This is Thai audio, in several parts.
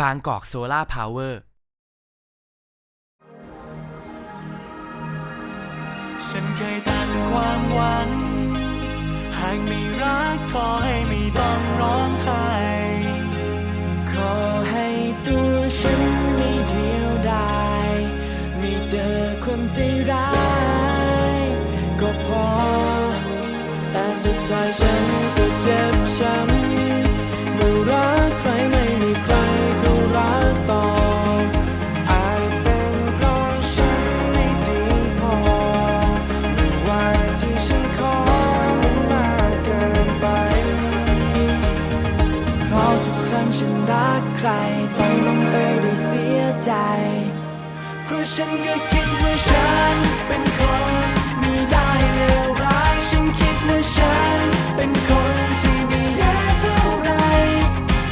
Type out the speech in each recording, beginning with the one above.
บางกอกโซล่าพาวเวอร์ ฉันเคยตั้งความหวัง หากม่รักขอให้ไม่ต้องร้องไห้ ขอให้ตัวฉันไม่เดียวดายไม่เจอคนใจร้าย ก็พอ แต่สุดท้ายฉัน ฉันก็คิดว่าฉันเป็นคนไม่ได้เลวร้ายฉันคิดว่าฉันเป็นคนที่ไม่แย่เท่าไร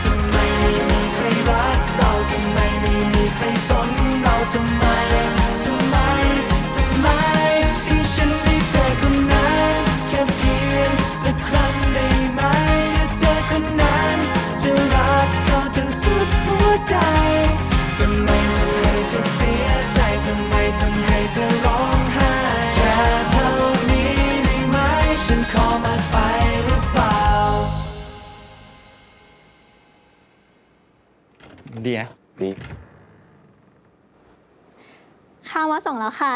ทำไมไม่มีใครรักเราทำไมไม่มีใครสนเราทำไมทำไมทำไมให้ฉันได้เจอคนนั้นแค่เพียงสักครั้งได้ไหมถ้าเจอคนนั้นจะรักเขาจนสุดหัวใจทำไมทำให้เธอเสีย ทำไมทำให้เธอร้องไห้แค่เท่านี้ได้ไหมฉันขอมากไปหรือเปล่า ดีนะดีข้าวมาส่งแล้วค่ะ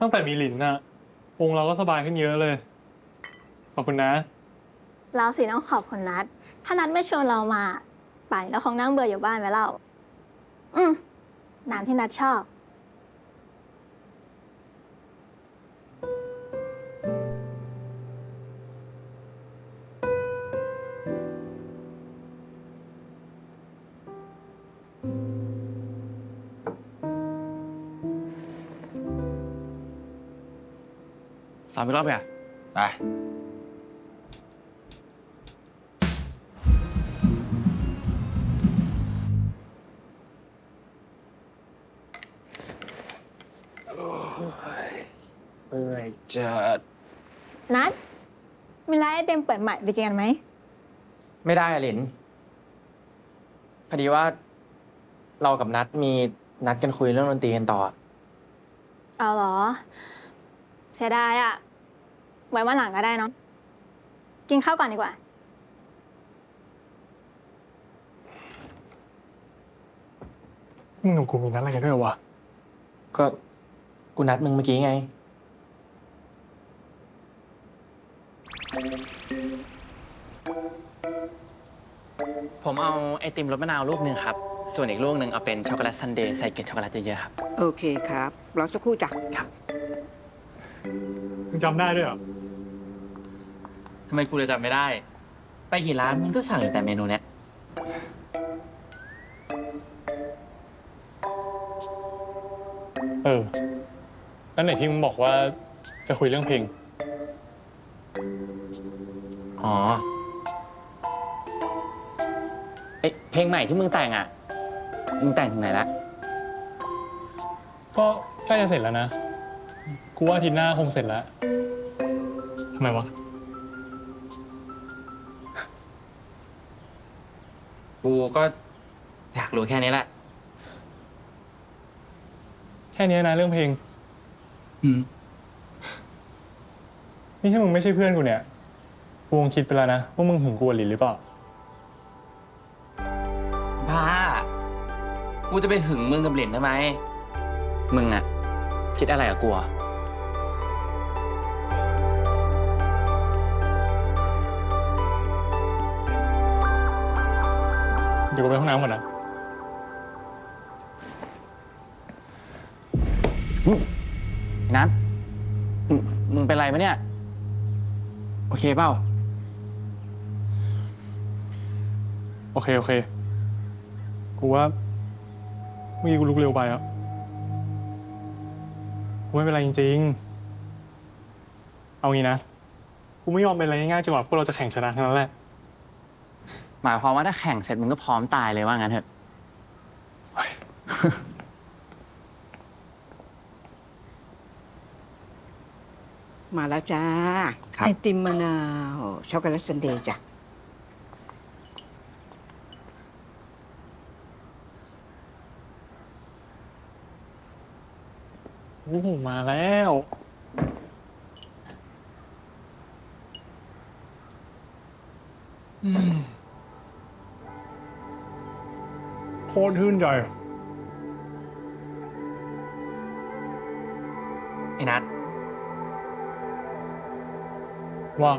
ตั้งแต่มีหลินน่ะวงเราก็สบายขึ้นเยอะเลย ขอบคุณนะ เราสิต้องขอบคุณนัด ถ้านัดไม่ชวนเรามาป่านแล้วคงนั่งเบื่ออยู่บ้านไปแล้วอืมน้ำที่นัดชอบ สามอีกรอบไงไป จะนัดมีร้านไอเต็มเปิดใหม่ไปกินกันไหม ไม่ได้อะหลิน พอดีว่า เรากับนัดมีนัดกันคุยเรื่องดนตรีกันต่ออะเอาเหรอ เสียดายอะไว้วันหลังก็ได้เนาะกินข้าวก่อนดีกว่า มึงกับกูมีนัดอะไรกันด้วยวะ ก็กูนัดมึงเมื่อกี้ไง ผมเอาไอติมรสมะนาวลูกหนึ่งครับ ส่วนอีกลูกหนึ่งเอาเป็นช็อกโกแลตซันเดย์ใส่เกล็ดช็อกโกแลตเยอะๆครับ โอเคครับ รอสักครู่จ้ะมึงจำได้ด้วยเหรอ ทำไมกูจะจำไม่ได้ ไปกี่ร้านมันก็สั่งแต่เมนูเนี้ย เออ แล้วไหนที่มึงบอกว่าจะคุยเรื่องเพลง อ๋อเอ้ยเพลงใหม่ที่มึงแต่งอะ มึงแต่งถึงไหนละ ก็ใกล้จะเสร็จแล้วนะ กูว่าอาทิตย์หน้าคงเสร็จแล้วทำไมวะ กูก็อยากรู้แค่นี้แหละ แค่เนี้ยนะเรื่องเพลง อืม นี่ถ้ามึงไม่ใช่เพื่อนกูเนี่ยกูคงคิดไปแล้วนะว่ามึงหึงกูกับหลินหรือเปล่า บ้า กูจะไปหึงมึงกับหลินทำไม มึงอะคิดอะไรกับกูอะเดี๋ยวกูไปห้องน้ำก่อนนะนัทมึงมึงเป็นไรปะเนี่ย โอเคเปล่า โอเค โอเค กูว่าเมื่อกี้กูลุกเร็วไปอะกูไม่เป็นไรจริง ๆ เอางี้นะ กูไม่ยอมเป็นอะไรง่ายๆจนกว่าพวกเราจะแข่งชนะเท่านั้นแหละ หมายความว่าถ้าแข่งเสร็จมึงก็พร้อมตายเลยว่างั้นเถอะ มาแล้วจ้า ครับ ไอติมมะนาวช็อกโกแลตซันเดย์จ้ะ โอ้โหมาแล้วอืมโคตรชื่นใจ ไอ้นัท ว่า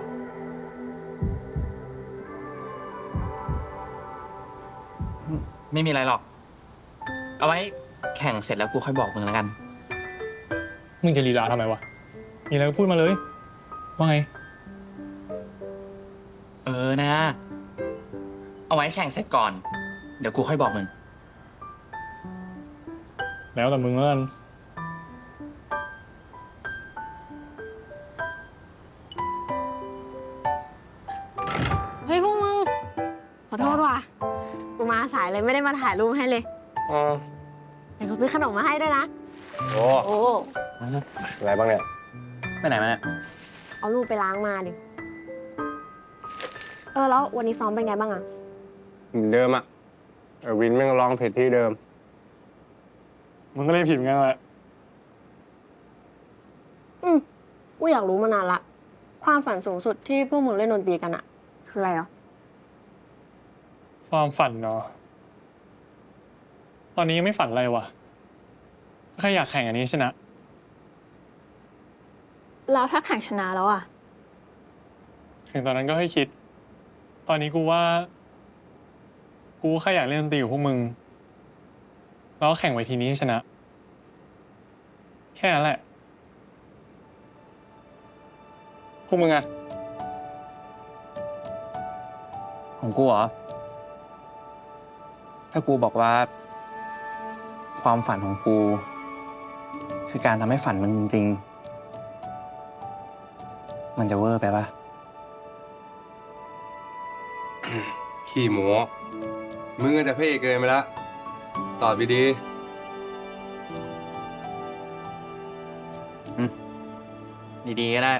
ไม่มีอะไรหรอก เอาไว้แข่งเสร็จแล้วกูค่อยบอกมึงแล้วกัน มึงจะลีลาทำไมวะ มีอะไรก็พูดมาเลย ว่าไง เออนะ เอาไว้แข่งเสร็จก่อน เดี๋ยวกูค่อยบอกมึง แล้วแต่มึงแล้วกัน ขอโทษว่ะกูมาสายเลยไม่ได้มาถ่ายรูปให้เลยอ๋อเดี๋ยวกูซื้อขนมมาให้ด้วยนะ โอ้โอ้อะไรบ้างเนี่ย ไปไหนมาเนี่ย เอารูปไปล้างมาดิ เออแล้ววันนี้ซ้อมเป็นไงบ้างอะเหมือนเดิมอะเออวินแม่งร้องผิดที่เดิมมึงก็เล่นผิดเหมือนกันแหละ อืมกูอยากรู้มานานละ ความฝันสูงสุดที่พวกมึงเล่นดนตรีกันอะคืออะไรอะ ความฝันเนาะตอนนี้ยังไม่ฝันอะไรวะแค่อยากแข่งอันนี้ชนะ แล้วถ้าแข่งชนะแล้วอะ ถึงตอนนั้นก็ให้คิด ตอนนี้กูว่า กูแค่อยากเล่นดนตรีกับพวกมึง แล้วก็แข่งไวทีนี้ให้ชนะ แค่นั้นแหละ พวกมึงอะของกูเหรอ ถ้ากูบอกว่า ความฝันของกู คือการทำให้ฝันมันจริงๆมันจะเวอร์ไปปะขี่หมูมึงก็จะเพ่เกินไปละ ตอบดีดีๆก็ได้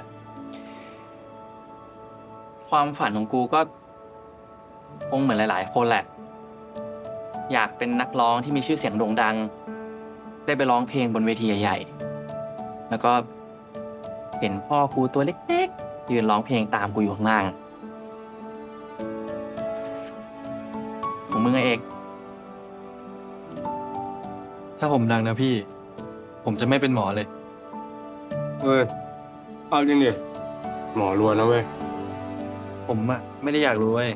ความฝันของกูก็คงเหมือนหลาย ๆ คนแหละ อยากเป็นนักร้องที่มีชื่อเสียงโด่งดัง ได้ไปร้องเพลงบนเวทีใหญ่ๆ แล้วก็เห็นพ่อกูตัวเล็กๆ ยืนร้องเพลงตามกูอยู่ข้างล่างของมึงอะเอก ถ้าผมดังนะพี่ ผมจะไม่เป็นหมอเลยๆเอ้ยเอาจริงดิหมอรวนนะเว้ย ผมอะไม่ได้อยากรู้เว้ย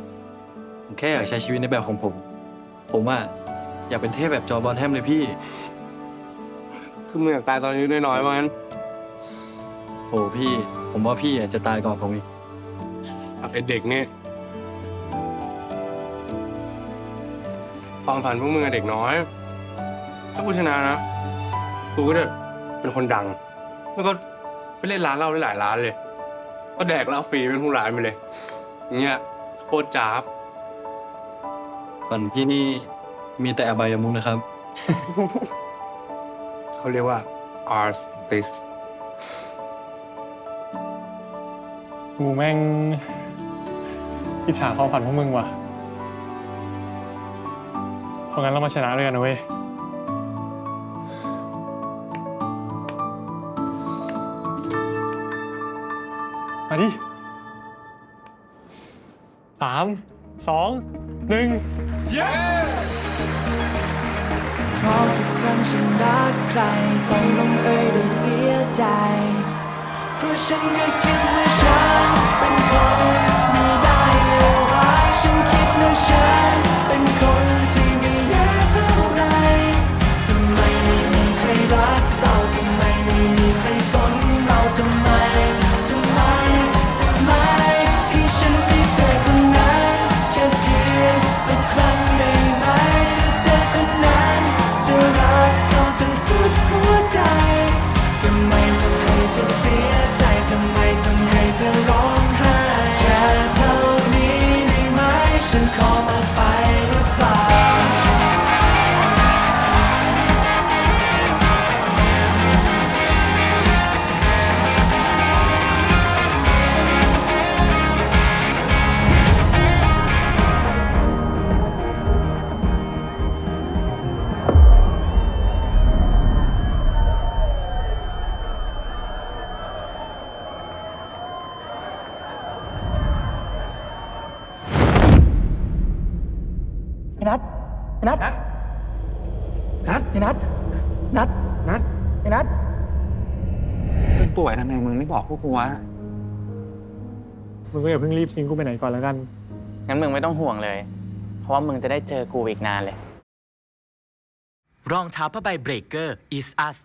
ผมแค่อยากใช้ชีวิตในแบบของผม ผมอะอยากเป็นเทพแบบจอร์บอนแฮมเลยพี่ คือมึงอยากตายตอนอายุน้อยๆว่างั้นโอ้พี่ ผมว่าพี่อะจะตายก่อนผมอีก ไอเด็กนี่ความฝันพวกมึงอะเด็กน้อย ถ้ากูชนะนะ กูก็จะเป็นคนดัง แล้วก็ไปเล่นร้านเหล้าได้หลายร้านเลย ก็แดกเหล้าฟรีเป็นผู้ร้านไปเลยอย่างเงี้ยโคตรจ้าบ ฝันพี่นี่มีแต่อบายมุกนะครับ เขาเรียกว่า artist กูแม่งอิจฉาความฝันพวกมึงว่ะ เพราะงั้นเรามาชนะด้วยกันนะเว้ย มาดิสามสองหนึ่ง เพราะทุกครั้งฉันรักใคร ต้องลงเอยด้วยเสียใจ เพราะฉันก็คิดว่าฉันเป็นคนไม่ได้เลวร้ายฉันคิดว่าฉันเป็นคน ป่วยทำไมมึงไม่บอกพวกกูวะมึงก็อย่าเพิ่งรีบทิ้งกูไปไหนก่อนแล้วกัน งั้นมึงไม่ต้องห่วงเลย เพราะว่ามึงจะได้เจอกูอีกนานเลย รองเท้าผ้าใบเบรกเกอร์ is us